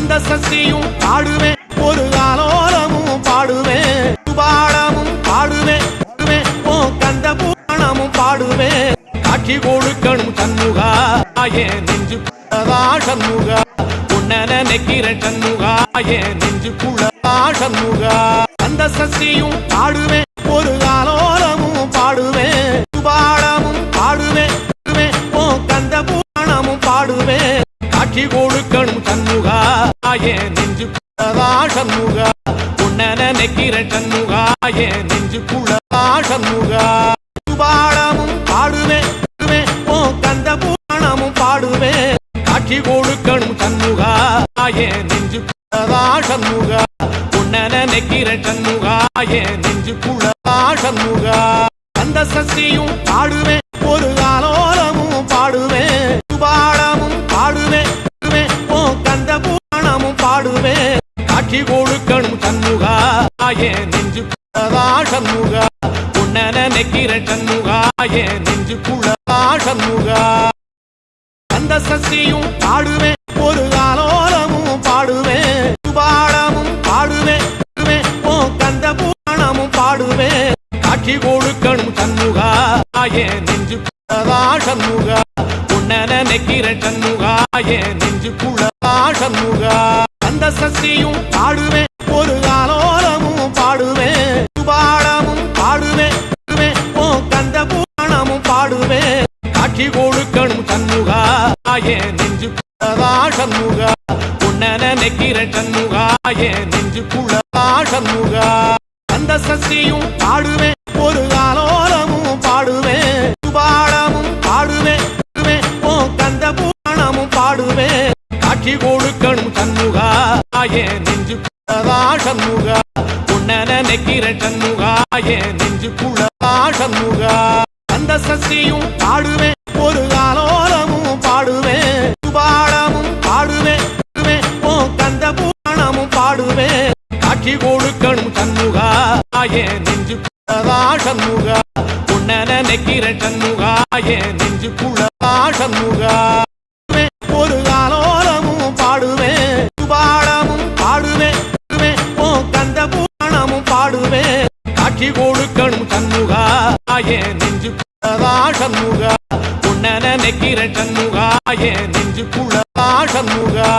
அந்த சசியும் பாடுவேன். ஒரு காலோரமும் பாடுவேன். பாடமும் பாடுவேன். ஓ கந்த புராணமும் பாடுவேன். காட்சி கொடுக்கணும் சண்முகா. ஏன் நெஞ்சு குள்ளதா சண்முகா. உன்ன நினைக்கிற சண்முகா. ஏன் நெஞ்சு குள்ளதா சண்முகா. அந்த சசியும் பாடுவேன். ஒரு காலோரமும் பாடுவேன். பாடமும் பாடுவேன். ஓ கந்த புராணமும் பாடுவேன். காட்சி கொடு சண்முகாயே நெஞ்சு குழவா சண்முகா உன்ன நினைக்கிற சண்முகாயே நெஞ்சு குழவா சண்முகா பாடமும் பாடுவேன் ஓ கந்த புராணமும் பாடுவேன் காட்சி கொடுக்கணும் சண்முகாயே நெஞ்சு குழவா சண்முகா உன்ன நினைக்கிற சண்முகாயே நெஞ்சு குழவா சண்முகா கந்த சசியும் பாடுவேன் காட்சி கொடுக்கணும் சண்முகா. என் நெஞ்சு குள்ளதா சண்முகா. உன்ன நினைக்கிற சண்முகா. என் நெஞ்சு குள்ளதா சண்முகா. அந்த சசியும் பாடுவேன். ஒரு காலோலமும் பாடுவேன். பாடமும் பாடுவேன். ஓ கந்த புராணமும் பாடுவேன். காட்சி கொடுக்கணும் சண்முகா. என் நெஞ்சு குள்ளதா சண்முகா. உன்ன நினைக்கிற சண்முகா. என் நெஞ்சு குள்ளதா சண்முகா. அந்த சசியும் கொடுக்கணும் சண்முகா. என் நெஞ்சு குள்ளதா சண்முகா. உன்ன நினைக்கிற சண்முகா. என் நெஞ்சு குள்ளதா சண்முகா. அந்த சசியும் பாடுவேன். ஒரு காலோரமும் பாடுவேன். பாடமும் பாடுவேன். ஓ கந்த புராணமும் பாடுவேன். காட்சி கொடுக்கணும் சண்முகா. என் நெஞ்சு குள்ளதா சண்முகா. உன்ன நினைக்கிற சண்முகா. என் நெஞ்சு குள்ளதா சண்முகா. அந்த சசியும் பாடுவேன். காட்சி கொடுக்கணும் சண்முகா. என் நெஞ்சு குள்ளதா சண்முகா. உன்ன நினைக்கிற சண்முகா. என் நெஞ்சு குள்ளதா சண்முகா. ஒரு காலோலமும் பாடுவேன். பாடமும் பாடுவேன். ஓ கந்த புராணமும் பாடுவேன். காட்சி கொடுக்கணும் சண்முகா. என் நெஞ்சு குள்ளதா சண்முகா. உன்ன நினைக்கிற சண்முகா. என் நெஞ்சு குள்ளதா சண்முகா.